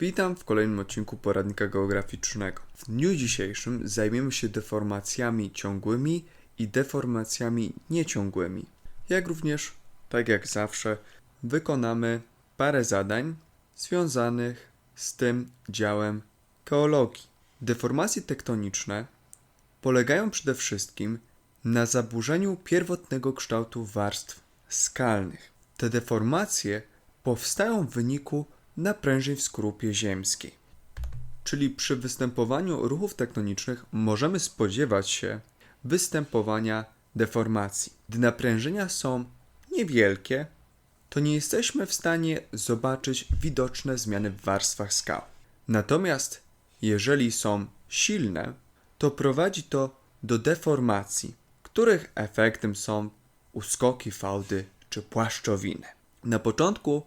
Witam w kolejnym odcinku poradnika geograficznego. W dniu dzisiejszym zajmiemy się deformacjami ciągłymi i deformacjami nieciągłymi. Jak również, tak jak zawsze, wykonamy parę zadań związanych z tym działem geologii. Deformacje tektoniczne polegają przede wszystkim na zaburzeniu pierwotnego kształtu warstw skalnych. Te deformacje powstają w wyniku naprężeń w skorupie ziemskiej. Czyli przy występowaniu ruchów tektonicznych możemy spodziewać się występowania deformacji. Gdy naprężenia są niewielkie, to nie jesteśmy w stanie zobaczyć widoczne zmiany w warstwach skał. Natomiast jeżeli są silne, to prowadzi to do deformacji, których efektem są uskoki fałdy czy płaszczowiny. Na początku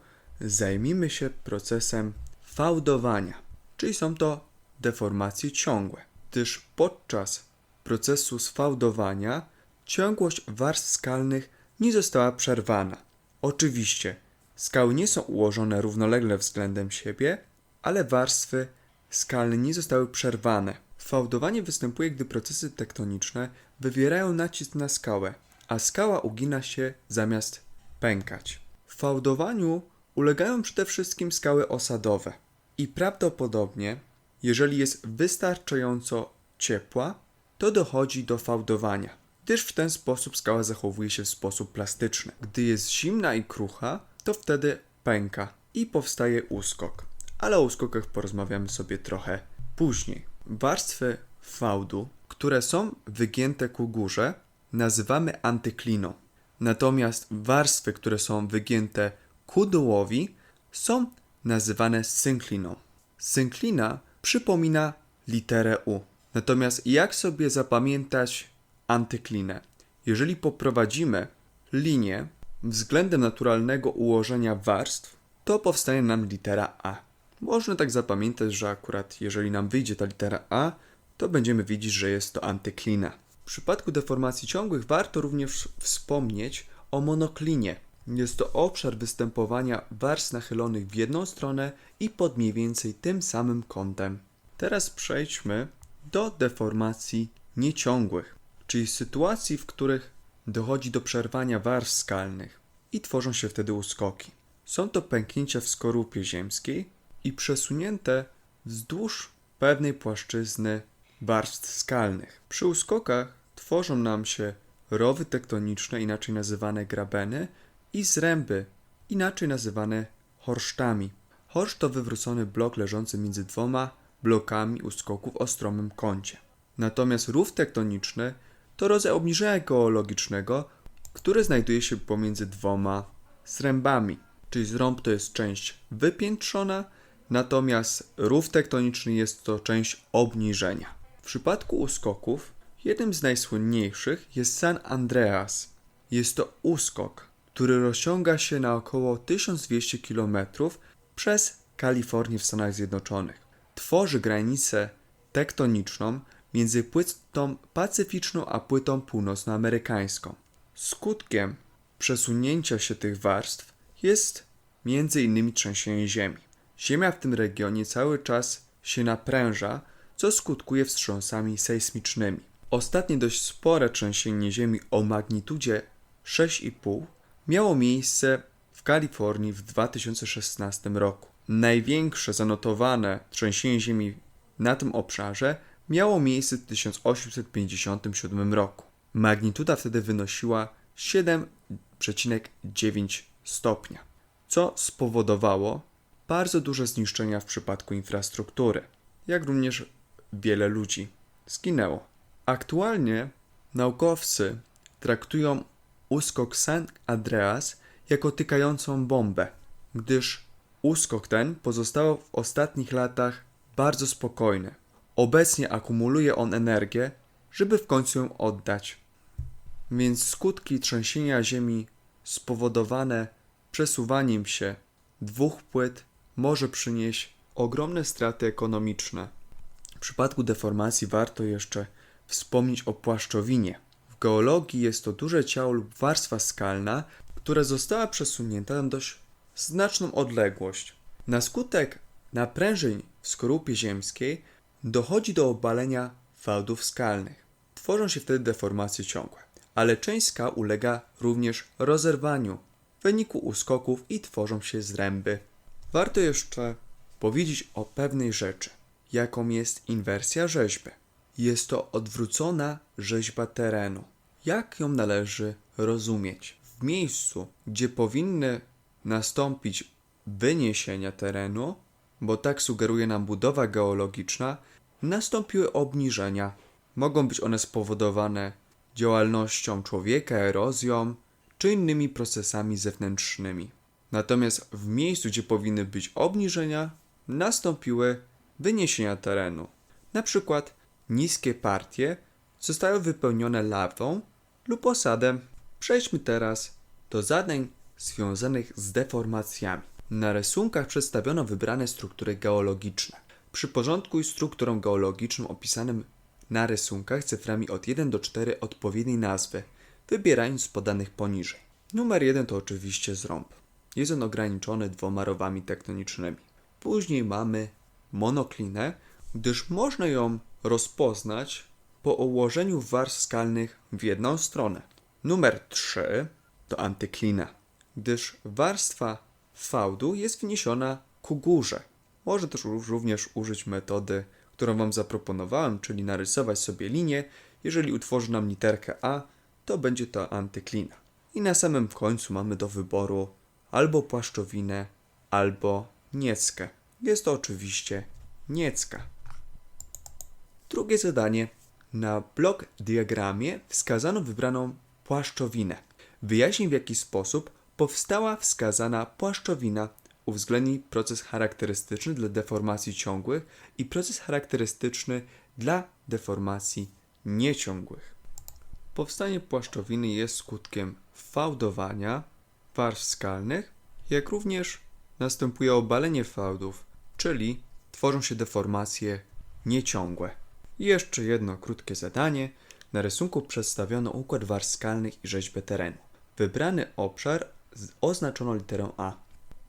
zajmijmy się procesem fałdowania, czyli są to deformacje ciągłe, gdyż podczas procesu sfałdowania ciągłość warstw skalnych nie została przerwana. Oczywiście, skały nie są ułożone równolegle względem siebie, ale warstwy skalne nie zostały przerwane. Fałdowanie występuje, gdy procesy tektoniczne wywierają nacisk na skałę, a skała ugina się zamiast pękać. Fałdowaniu ulegają przede wszystkim skały osadowe i prawdopodobnie, jeżeli jest wystarczająco ciepła, to dochodzi do fałdowania, gdyż w ten sposób skała zachowuje się w sposób plastyczny. Gdy jest zimna i krucha, to wtedy pęka i powstaje uskok, ale o uskokach porozmawiamy sobie trochę później. Warstwy fałdu, które są wygięte ku górze, nazywamy antykliną. Natomiast warstwy, które są wygięte ku dołowi, są nazywane synkliną. Synklina przypomina literę U. Natomiast jak sobie zapamiętać antyklinę? Jeżeli poprowadzimy linię względem naturalnego ułożenia warstw, to powstanie nam litera A. Można tak zapamiętać, że akurat jeżeli nam wyjdzie ta litera A, to będziemy widzieć, że jest to antyklina. W przypadku deformacji ciągłych warto również wspomnieć o monoklinie. Jest to obszar występowania warstw nachylonych w jedną stronę i pod mniej więcej tym samym kątem. Teraz przejdźmy do deformacji nieciągłych, czyli sytuacji, w których dochodzi do przerwania warstw skalnych i tworzą się wtedy uskoki. Są to pęknięcia w skorupie ziemskiej i przesunięte wzdłuż pewnej płaszczyzny warstw skalnych. Przy uskokach tworzą nam się rowy tektoniczne, inaczej nazywane grabeny, i zręby, inaczej nazywane horsztami. Horszt to wywrócony blok leżący między dwoma blokami uskoków o stromym kącie. Natomiast rów tektoniczny to rodzaj obniżenia geologicznego, który znajduje się pomiędzy dwoma zrębami. Czyli zrąb to jest część wypiętrzona, natomiast rów tektoniczny jest to część obniżenia. W przypadku uskoków jednym z najsłynniejszych jest San Andreas. Jest to uskok, który rozciąga się na około 1200 km przez Kalifornię w Stanach Zjednoczonych. Tworzy granicę tektoniczną między płytą pacyficzną a płytą północnoamerykańską. Skutkiem przesunięcia się tych warstw jest m.in. trzęsienie ziemi. Ziemia w tym regionie cały czas się napręża, co skutkuje wstrząsami sejsmicznymi. Ostatnie dość spore trzęsienie ziemi o magnitudzie 6,5 miało miejsce w Kalifornii w 2016 roku. Największe zanotowane trzęsienie ziemi na tym obszarze miało miejsce w 1857 roku. Magnituda wtedy wynosiła 7,9 stopnia, co spowodowało bardzo duże zniszczenia w przypadku infrastruktury, jak również wiele ludzi zginęło. Aktualnie naukowcy traktują uskok San Andreas jako tykającą bombę, gdyż uskok ten pozostał w ostatnich latach bardzo spokojny. Obecnie akumuluje on energię, żeby w końcu ją oddać. Więc skutki trzęsienia ziemi spowodowane przesuwaniem się dwóch płyt może przynieść ogromne straty ekonomiczne. W przypadku deformacji warto jeszcze wspomnieć o płaszczowinie. Geologii jest to duże ciało lub warstwa skalna, która została przesunięta na dość znaczną odległość. Na skutek naprężeń w skorupie ziemskiej dochodzi do obalenia fałdów skalnych. Tworzą się wtedy deformacje ciągłe, ale część skał ulega również rozerwaniu w wyniku uskoków i tworzą się zręby. Warto jeszcze powiedzieć o pewnej rzeczy, jaką jest inwersja rzeźby. Jest to odwrócona rzeźba terenu. Jak ją należy rozumieć? W miejscu, gdzie powinny nastąpić wyniesienia terenu, bo tak sugeruje nam budowa geologiczna, nastąpiły obniżenia. Mogą być one spowodowane działalnością człowieka, erozją czy innymi procesami zewnętrznymi. Natomiast w miejscu, gdzie powinny być obniżenia, nastąpiły wyniesienia terenu. Na przykład niskie partie zostały wypełnione lawą lub osadem. Przejdźmy teraz do zadań związanych z deformacjami. Na rysunkach przedstawiono wybrane struktury geologiczne. Przyporządkuj strukturą geologiczną opisanym na rysunkach cyframi od 1 do 4 odpowiedniej nazwy, wybierając z podanych poniżej. Numer 1 to oczywiście zrąb. Jest on ograniczony dwoma rowami tektonicznymi. Później mamy monoklinę, gdyż można ją rozpoznać po ułożeniu warstw skalnych w jedną stronę. Numer 3 to antyklina, gdyż warstwa fałdu jest wniesiona ku górze. Może też ró- również użyć metody, którą Wam zaproponowałem, czyli narysować sobie linię. Jeżeli utworzy nam literkę A, to będzie to antyklina. I na samym końcu mamy do wyboru albo płaszczowinę, albo nieckę. Jest to oczywiście niecka. Drugie zadanie. Na blok diagramie wskazano wybraną płaszczowinę. Wyjaśnij w jaki sposób powstała wskazana płaszczowina. Uwzględnij proces charakterystyczny dla deformacji ciągłych i proces charakterystyczny dla deformacji nieciągłych. Powstanie płaszczowiny jest skutkiem fałdowania warstw skalnych, jak również następuje obalenie fałdów, czyli tworzą się deformacje nieciągłe. I jeszcze jedno krótkie zadanie. Na rysunku przedstawiono układ warstw skalnych i rzeźbę terenu. Wybrany obszar oznaczono literą A.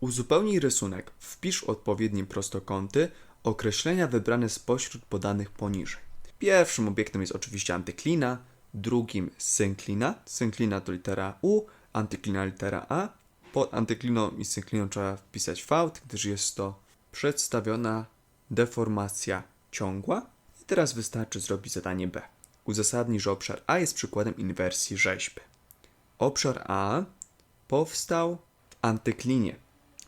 Uzupełnij rysunek, wpisz odpowiednie prostokąty, określenia wybrane spośród podanych poniżej. Pierwszym obiektem jest oczywiście antyklina, drugim synklina. Synklina to litera U, antyklina litera A. Pod antykliną i synkliną trzeba wpisać fałd, gdyż jest to przedstawiona deformacja ciągła. I teraz wystarczy zrobić zadanie B. Uzasadnij, że obszar A jest przykładem inwersji rzeźby. Obszar A powstał w antyklinie,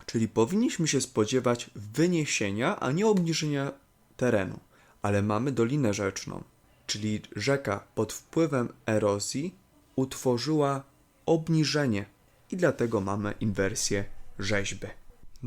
czyli powinniśmy się spodziewać wyniesienia, a nie obniżenia terenu. Ale mamy Dolinę Rzeczną, czyli rzeka pod wpływem erozji utworzyła obniżenie i dlatego mamy inwersję rzeźby.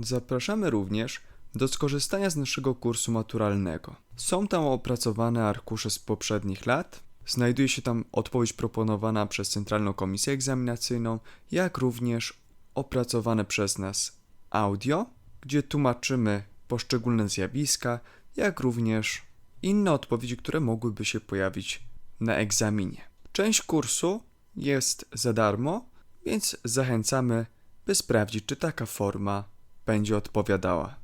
Zapraszamy również do skorzystania z naszego kursu maturalnego. Są tam opracowane arkusze z poprzednich lat. Znajduje się tam odpowiedź proponowana przez Centralną Komisję Egzaminacyjną, jak również opracowane przez nas audio, gdzie tłumaczymy poszczególne zjawiska, jak również inne odpowiedzi, które mogłyby się pojawić na egzaminie. Część kursu jest za darmo, więc zachęcamy, by sprawdzić, czy taka forma będzie odpowiadała.